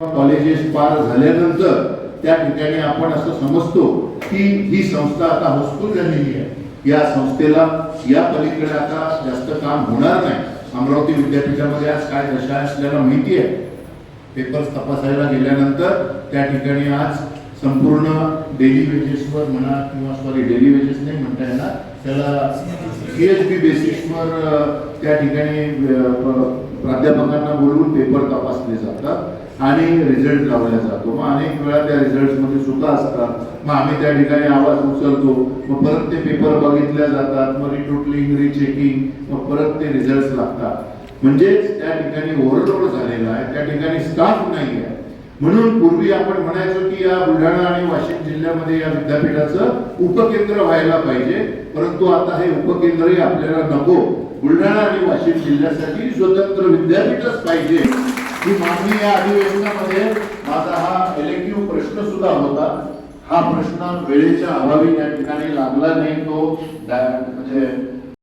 Colleges पार झाल्यानंतर त्या ठिकाणी आपण असं समजतो की ही संस्था आता हाऊसफुल झालेली आहे. या संस्थेला या पलीकडे आता जास्त काम होणार नाही. अमरावती विद्यापीठामध्ये आज काय दशा असल्याला माहिती आहे. पेपर्स तपासायला गेल्यानंतर त्या ठिकाणी आज संपूर्ण डेली वेजेसवर म्हणा किंवा सॉरी डेली वेजेस नाही म्हणता येणार. त्याला सी एच बी बेसिसवर त्या ठिकाणी प्राध्यापकांना बोलवून तपासले जातात आणि रिझल्ट लावला जातो. मग अनेक वेळा त्या रिझल्टमध्ये चुका असतात. मग आम्ही त्या ठिकाणी आवाज उचलतो. मग परत ते पेपर बघितल्या जातात. मग रिटोटलिंग रिचेकिंग मग परत ते रिझल्ट लागतात. म्हणजेच त्या ठिकाणी ओव्हरलोड झालेला आहे. त्या ठिकाणी स्टाफ नाही आहे म्हणून पूर्वी आपण म्हणायचो की या बुलढाणा आणि वाशिम जिल्ह्यामध्ये या विद्यापीठाचं उपकेंद्र व्हायला पाहिजे. परंतु आता हे उपकेंद्रही आपल्याला नको. बुलढाणा आणि वाशिम जिल्ह्यासाठी स्वतंत्र विद्यापीठच पाहिजे. ही मागणी या अधिवेशनामध्ये माझा हा इलेक्टिव्ह प्रश्न सुद्धा होता. हा प्रश्न वेळेच्या अभावी या ठिकाणी लागला नाही तो. म्हणजे